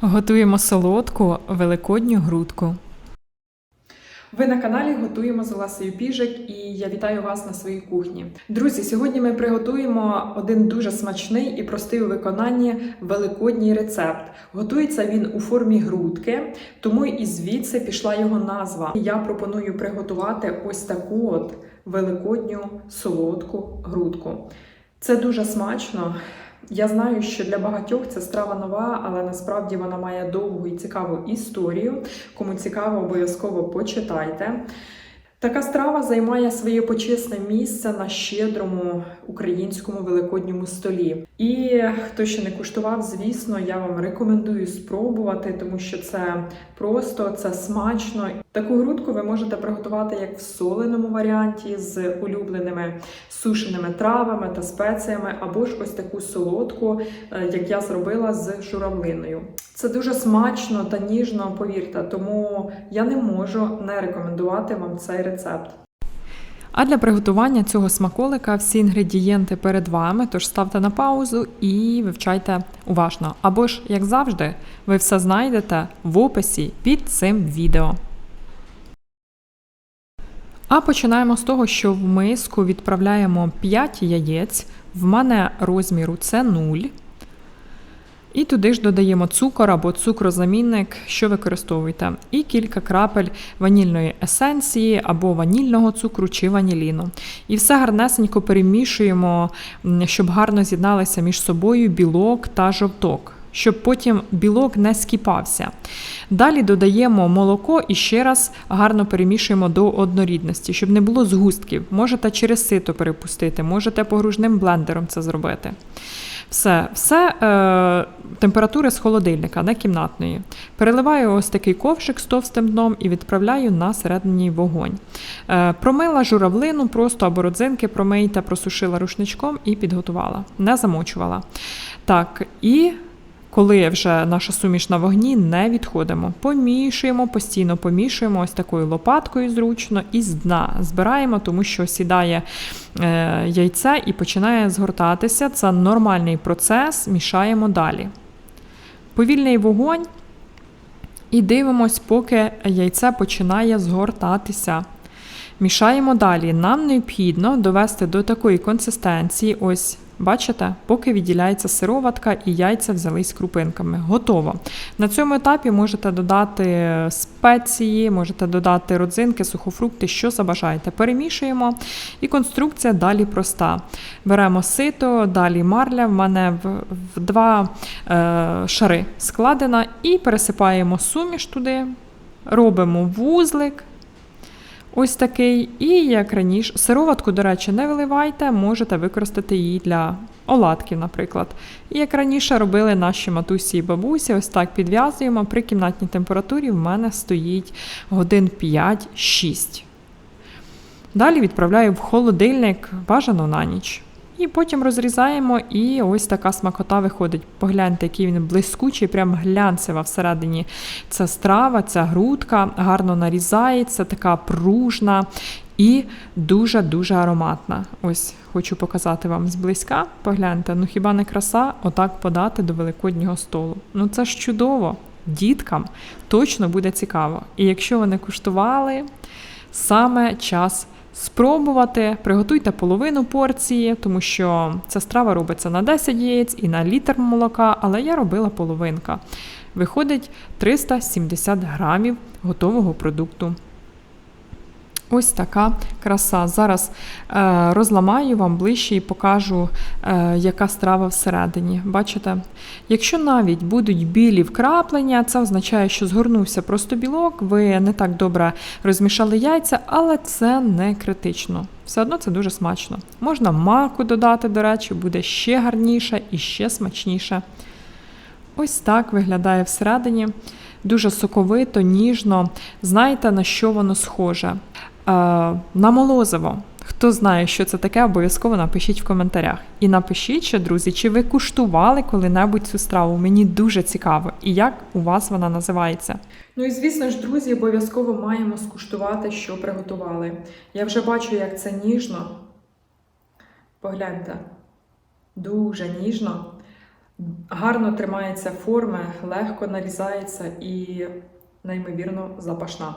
Готуємо солодку великодню грудку. Ви на каналі готуємо з Олесею Піжик і я вітаю вас на своїй кухні. Друзі, сьогодні ми приготуємо один дуже смачний і простий у виконанні великодній рецепт. Готується він у формі грудки, тому і звідси пішла його назва. Я пропоную приготувати ось таку от великодню солодку грудку. Це дуже смачно. Я знаю, що для багатьох це страва нова, але насправді вона має довгу і цікаву історію. Кому цікаво, обов'язково почитайте. Така страва займає своє почесне місце на щедрому українському великодньому столі. І хто ще не куштував, звісно, я вам рекомендую спробувати, тому що це просто, це смачно. Таку грудку ви можете приготувати як в соленому варіанті з улюбленими сушеними травами та спеціями, або ж ось таку солодку, е, як я зробила з журавлиною. Це дуже смачно та ніжно, повірте, тому я не можу не рекомендувати вам цей рецепт. А для приготування цього смаколика всі інгредієнти перед вами, тож ставте на паузу і вивчайте уважно. Або ж, як завжди, ви все знайдете в описі під цим відео. А починаємо з того, що в миску відправляємо 5 яєць. В мене розміру це 0. І туди ж додаємо цукор або цукрозамінник, що використовуєте, і кілька крапель ванільної есенції або ванільного цукру чи ваніліну. І все гарнесенько перемішуємо, щоб гарно з'єдналися між собою білок та жовток. Щоб потім білок не скіпався. Далі додаємо молоко і ще раз гарно перемішуємо до однорідності, щоб не було згустків. Можете через сито перепустити, можете погружним блендером це зробити. Все, все е, температури з холодильника, не кімнатної. Переливаю ось такий ковшик з товстим дном і відправляю на середній вогонь. Е, промила журавлину, просто або родзинки промийте, просушила рушничком і підготувала. Не замочувала. Так, і коли вже наша суміш на вогні, не відходимо. Помішуємо, постійно помішуємо ось такою лопаткою зручно і з дна збираємо, тому що сідає е, яйце і починає згортатися. Це нормальний процес, мішаємо далі. Повільний вогонь. І дивимось, поки яйце починає згортатися. Мішаємо далі. Нам необхідно довести до такої консистенції, ось бачите, поки відділяється сироватка і яйця взялись крупинками. Готово. На цьому етапі можете додати спеції, можете додати родзинки, сухофрукти, що забажаєте. Перемішуємо, і конструкція далі проста. Беремо сито, далі марля. В мене в, два е, шари складена, і пересипаємо суміш туди, робимо вузлик. Ось такий, і як раніше, сироватку, до речі, не виливайте, можете використати її для оладків, наприклад. І як раніше робили наші матусі і бабусі, ось так підв'язуємо. При кімнатній температурі в мене стоїть годин 5-6. Далі відправляю в холодильник, бажано на ніч. І потім розрізаємо, і ось така смакота виходить. Погляньте, який він блискучий, прям глянцева всередині. Ця страва, ця грудка гарно нарізається, така пружна і дуже-дуже ароматна. Ось хочу показати вам зблизька. Погляньте, ну хіба не краса отак подати до великоднього столу? Ну це ж чудово. Діткам точно буде цікаво. І якщо ви не куштували, саме час спробувати. Приготуйте половину порції, тому що ця страва робиться на 10 яєць і на літр молока, але я робила половинка. Виходить 370 грамів готового продукту. Ось така краса. Зараз е, розламаю вам ближче і покажу, е, яка страва всередині. Бачите? Якщо навіть будуть білі вкраплення, це означає, що згорнувся просто білок, ви не так добре розмішали яйця, але це не критично. Все одно це дуже смачно. Можна маку додати, до речі, буде ще гарніше і ще смачніше. Ось так виглядає всередині. Дуже соковито, ніжно. Знаєте, на що воно схоже? На молозиво. Хто знає, що це таке, обов'язково напишіть в коментарях. І напишіть ще, друзі, чи ви куштували коли-небудь цю страву. Мені дуже цікаво, і як у вас вона називається. Ну і звісно ж, друзі, обов'язково маємо скуштувати, що приготували. Я вже бачу, як це ніжно. Погляньте, дуже ніжно. Гарно тримається форми, легко нарізається і неймовірно запашна.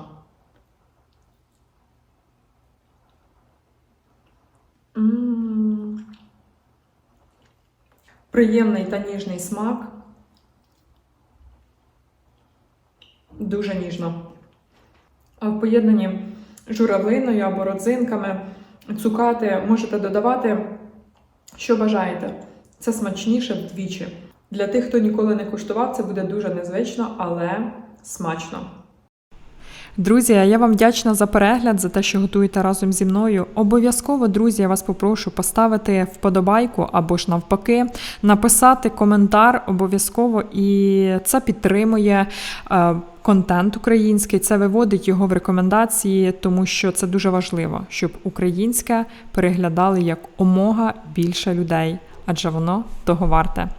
Приємний та ніжний смак. Дуже ніжно. А в поєднанні журавлиною або родзинками, цукати можете додавати, що бажаєте. Це смачніше вдвічі. Для тих, хто ніколи не куштував, це буде дуже незвично, але смачно. Друзі, я вам вдячна за перегляд, за те, що готуєте разом зі мною. Обов'язково, друзі, я вас попрошу поставити вподобайку або ж навпаки, написати коментар обов'язково, і це підтримує е, контент український, це виводить його в рекомендації, тому що це дуже важливо, щоб українське переглядали як омога більше людей, адже воно того варте.